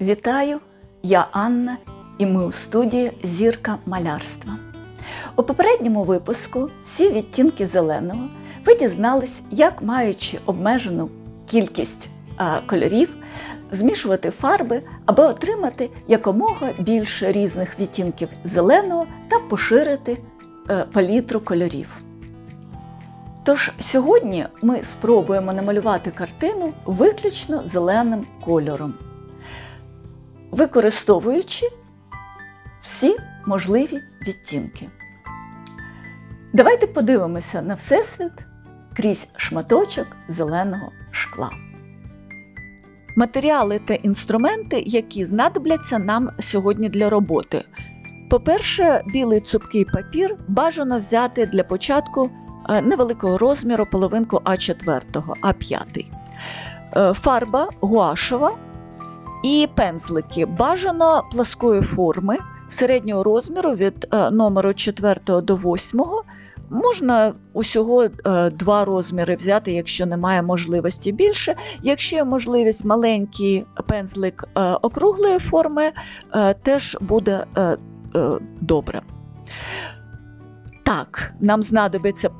Вітаю! Я Анна, і ми у студії Зірка малярства. У попередньому випуску всі відтінки зеленого ви дізнались, як маючи обмежену кількість кольорів, змішувати фарби, аби отримати якомога більше різних відтінків зеленого та поширити е, палітру кольорів. Тож сьогодні ми спробуємо намалювати картину виключно зеленим кольором, використовуючи всі можливі відтінки. Давайте подивимося на Всесвіт крізь шматочок зеленого шкла. Матеріали та інструменти, які знадобляться нам сьогодні для роботи. По-перше, білий цупкий папір бажано взяти для початку е, невеликого розміру половинку А4, А5. Е, Фарба гуашева і пензлики бажано пласкої форми середнього розміру від е, номеру 4 до 8. Можна усього е, два розміри взяти, якщо немає можливості більше. Якщо є можливість маленький пензлик е, округлої форми, теж буде добре. Так, нам знадобиться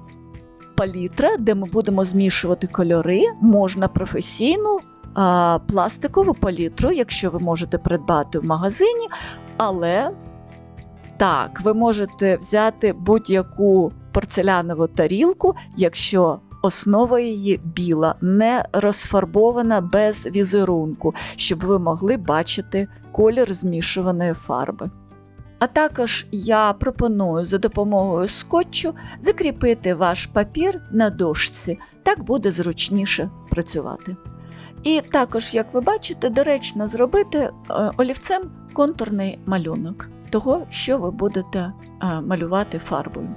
палітра, де ми будемо змішувати кольори. Можна професійну пластикову палітру, якщо ви можете придбати в магазині, але так, ви можете взяти будь-яку порцелянову тарілку, якщо основа її біла, не розфарбована без візерунку, щоб ви могли бачити колір змішуваної фарби. А також я пропоную за допомогою скотчу закріпити ваш папір на дошці, так буде зручніше працювати. І також, як ви бачите, доречно зробити е, олівцем контурний малюнок того, що ви будете е, малювати фарбою.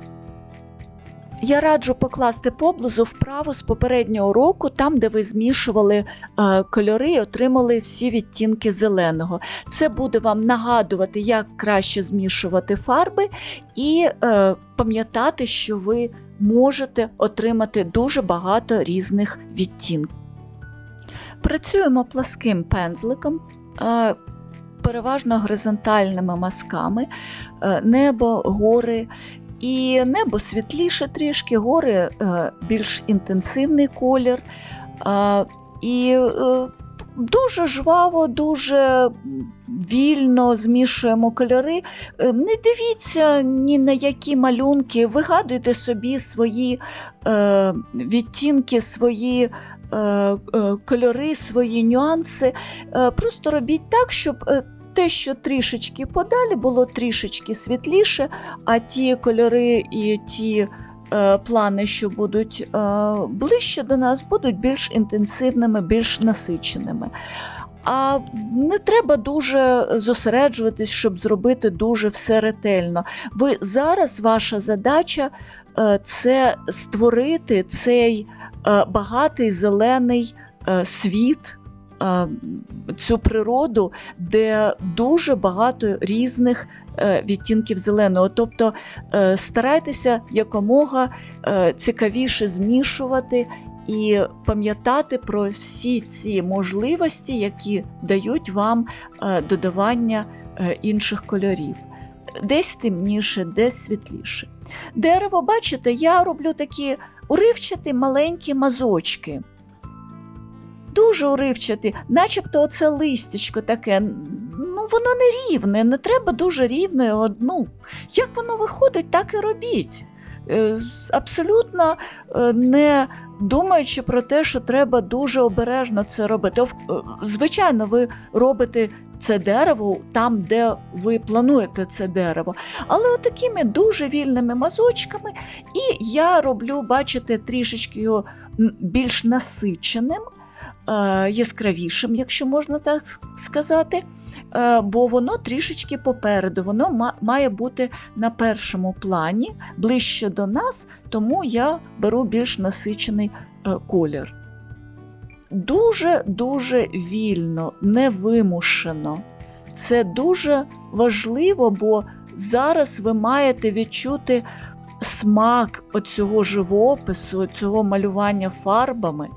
Я раджу покласти поблизу вправу з попереднього року, там, де ви змішували е, кольори і отримали всі відтінки зеленого. Це буде вам нагадувати, як краще змішувати фарби, і пам'ятати, що ви можете отримати дуже багато різних відтінків. Працюємо пласким пензликом. Е, Переважно горизонтальними мазками, е, небо, гори. І небо світліше трішки, гори е, більш інтенсивний колір. І дуже жваво, дуже вільно змішуємо кольори. Е, Не дивіться ні на які малюнки, вигадуйте собі свої е, відтінки, свої е, е, кольори, свої нюанси. Е, Просто робіть так, щоб. е, те, що трішечки подалі, було трішечки світліше, а ті кольори і ті плани, що будуть е, ближче до нас, будуть більш інтенсивними, більш насиченими. А не треба дуже зосереджуватись, щоб зробити дуже все ретельно. Ви зараз ваша задача е, це створити цей е, багатий зелений е, світ. Е, Цю природу, де дуже багато різних е, відтінків зеленого. Тобто е, старайтеся якомога цікавіше змішувати і пам'ятати про всі ці можливості, які дають вам додавання інших кольорів. Десь темніше, десь світліше. Дерево, бачите, я роблю такі уривчаті маленькі мазочки. Дуже уривчаті, начебто оце листячко таке. Ну, воно не рівне, не треба дуже його. Ну, як воно виходить, так і робіть. Е, Абсолютно е, не думаючи про те, що треба дуже обережно це робити. Е, Звичайно, ви робите це дерево там, де ви плануєте це дерево. Але отакими дуже вільними мазочками, і я роблю, бачите, трішечки його більш насиченим, яскравішим, якщо можна так сказати. е, Бо воно трішечки попереду, воно має бути на першому плані, ближче до нас, тому я беру більш насичений е, колір. Дуже-дуже вільно, невимушено. Це дуже важливо, бо зараз ви маєте відчути смак оцього живопису, цього малювання фарбами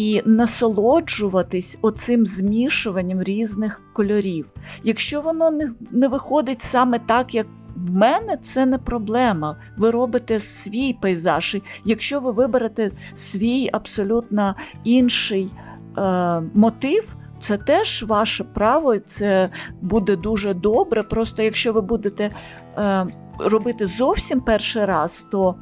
і насолоджуватись оцим змішуванням різних кольорів. Якщо воно не, не виходить саме так, як в мене, це не проблема. Ви робите свій пейзаж. І Якщо ви виберете свій абсолютно інший е, мотив, це теж ваше право, і це буде дуже добре. Просто якщо ви будете е, робити зовсім перший раз, то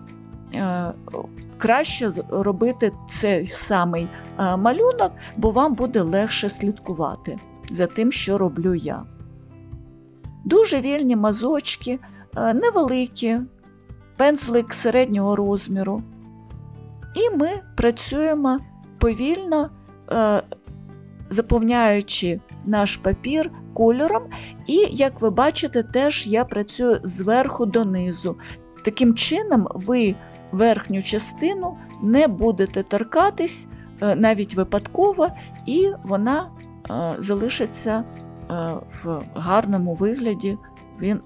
краще робити цей самий е, малюнок, бо вам буде легше слідкувати за тим, що роблю я. Дуже вільні мазочки, е, невеликі, пензлик середнього розміру. І ми працюємо повільно, е, заповняючи наш папір кольором. І, як ви бачите, теж я працюю зверху донизу. Таким чином, ви верхню частину не будете торкатись е, навіть випадково, і вона е, залишиться е, в гарному вигляді.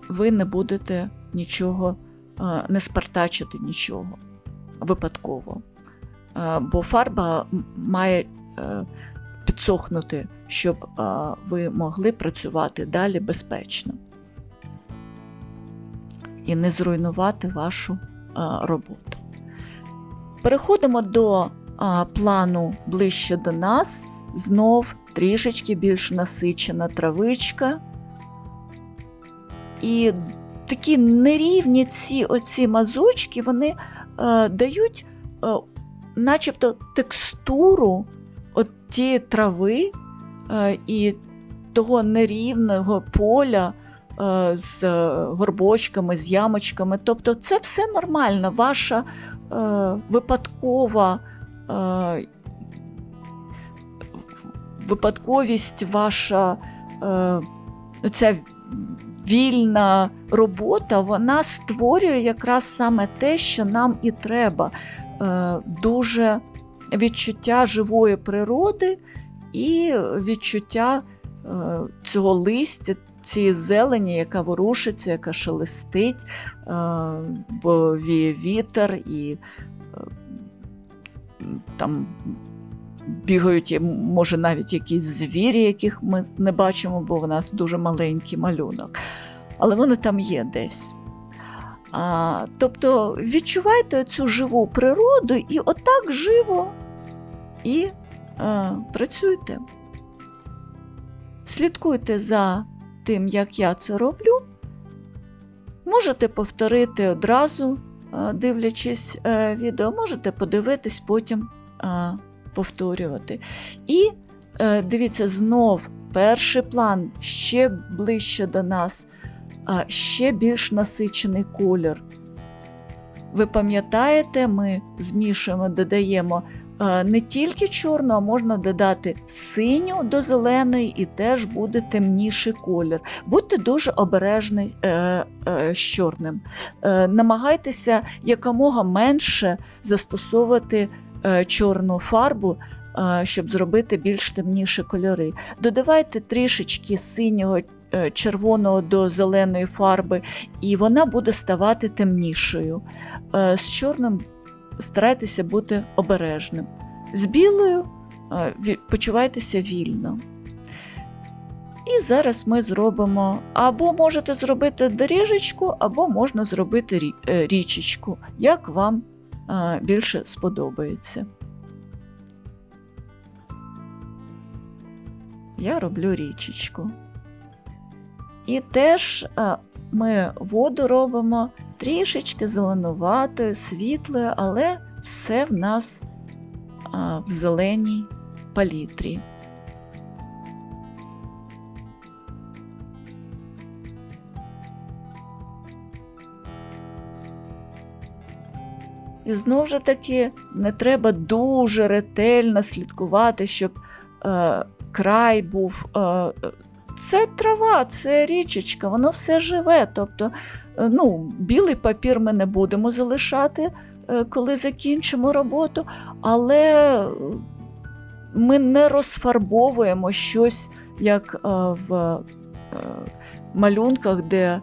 Ви не будете нічого, не спартачити нічого випадково. Бо фарба має підсохнути, щоб ви могли працювати далі безпечно і не зруйнувати вашу роботу. Переходимо до е, плану ближче до нас. Знов трішечки більш насичена травичка. І такі нерівні ці оці мазочки, вони е, дають е, начебто текстуру от тієї трави е, і того нерівного поля з е, горбочками, з ямочками. Тобто це все нормально, ваша е, випадкова. Е, Випадковість, ваша е, ця вільна робота, вона створює якраз саме те, що нам і треба. Е, дуже відчуття живої природи і відчуття е, цього листя, цієї зелені, яка ворушиться, яка шелестить, е, бо віє вітер і е, там бігають, може, навіть якісь звірі, яких ми не бачимо, бо в нас дуже маленький малюнок. Але вони там є десь. А, тобто відчувайте цю живу природу і отак живо і а, працюйте. Слідкуйте за тим, як я це роблю. Можете повторити одразу, дивлячись е, відео, можете подивитись, потім повторювати. І е, дивіться, знов перший план ще ближче до нас ще більш насичений колір. Ви пам'ятаєте, ми змішуємо, додаємо е, не тільки чорну, а можна додати синю до зеленої і теж буде темніший колір. Будьте дуже обережні е, е, з чорним. Е, намагайтеся якомога менше застосовувати е, чорну фарбу. е, Щоб зробити більш темніші кольори. Додавайте трішечки синього червоного до зеленої фарби, і вона буде ставати темнішою. Е, З чорним старайтеся бути обережним. З білою е, почувайтеся вільно. І зараз ми зробимо або можете зробити доріжечку, або можна зробити е, річечку, як вам е, більше сподобається. Я роблю річечку. І теж е, ми воду робимо трішечки зеленуватою, світлою, але все в нас в зеленій палітрі. І знову ж таки, не треба дуже ретельно слідкувати, щоб е, край був. Е, це трава, це річечка, воно все живе. Тобто, е, ну, білий папір ми не будемо залишати, е, коли закінчимо роботу, але ми не розфарбовуємо щось, як е, в е, малюнках, де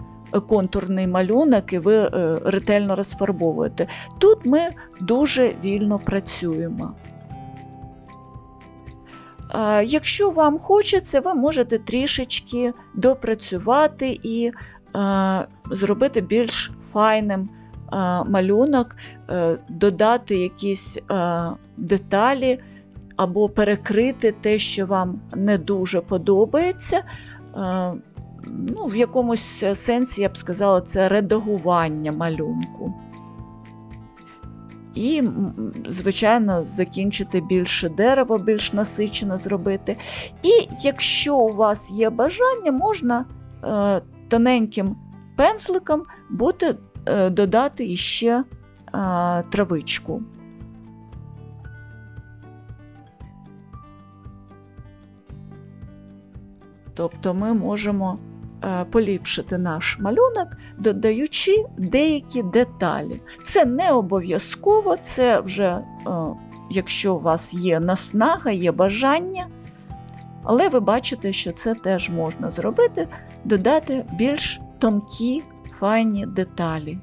контурний малюнок, і ви е, ретельно розфарбовуєте. Тут ми дуже вільно працюємо. Якщо вам хочеться, ви можете трішечки допрацювати і зробити більш файним малюнок, е, додати якісь деталі або перекрити те, що вам не дуже подобається. Ну, В якомусь сенсі, я б сказала, це редагування малюнку. І, звичайно, закінчити більше дерево, більш насичено зробити. І якщо у вас є бажання, можна е, тоненьким пензликом буде е, додати іще е, травичку. Тобто ми можемо поліпшити наш малюнок, додаючи деякі деталі. Це не обов'язково, це вже, е, якщо у вас є наснага, є бажання. Але ви бачите, що це теж можна зробити, додати більш тонкі, файні деталі.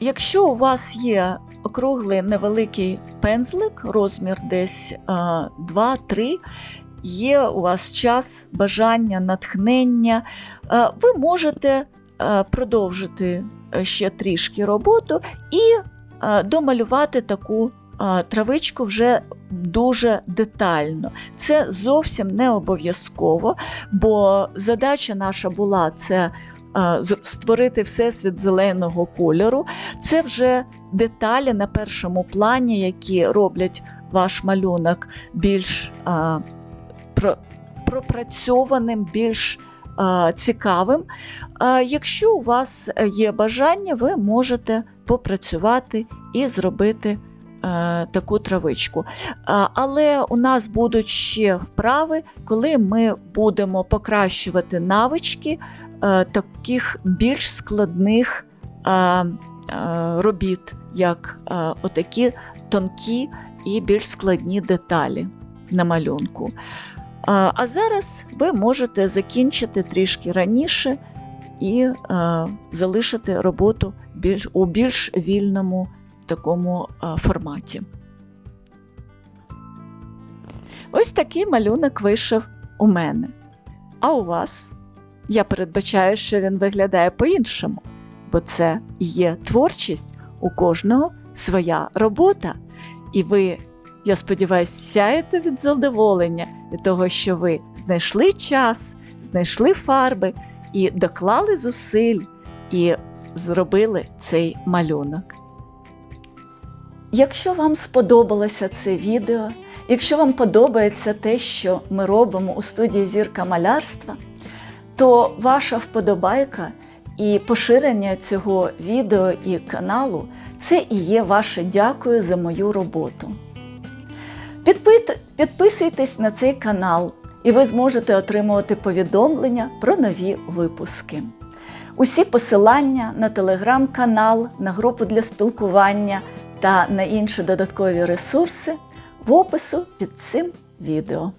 Якщо у вас є округлий невеликий пензлик, розмір десь 2-3, є у вас час, бажання, натхнення, ви можете продовжити е, ще трішки роботу і домалювати таку травичку вже дуже детально. Це зовсім не обов'язково, бо задача наша була це створити всесвіт зеленого кольору. Це вже деталі на першому плані, які роблять ваш малюнок більш а, про, пропрацьованим, більш а, цікавим. А, Якщо у вас є бажання, ви можете попрацювати і зробити. Таку травичку. Але у нас будуть ще вправи, коли ми будемо покращувати навички таких більш складних робіт, як отакі тонкі і більш складні деталі на малюнку. А зараз ви можете закінчити трішки раніше і залишити роботу у більш вільному такому форматі. Ось такий малюнок вийшов у мене. А у вас? Я передбачаю, що він виглядає по-іншому, бо це є творчість, у кожного своя робота. І ви, я сподіваюся, сяєте від задоволення від того, що ви знайшли час, знайшли фарби і доклали зусиль і зробили цей малюнок. Якщо вам сподобалося це відео, якщо вам подобається те, що ми робимо у студії зірка малярства, то ваша вподобайка і поширення цього відео і каналу це і є ваше дякую за мою роботу. Підписуйтесь на цей канал, і ви зможете отримувати повідомлення про нові випуски. Усі посилання на телеграм-канал, на групу для спілкування та на інші додаткові ресурси в опису під цим відео.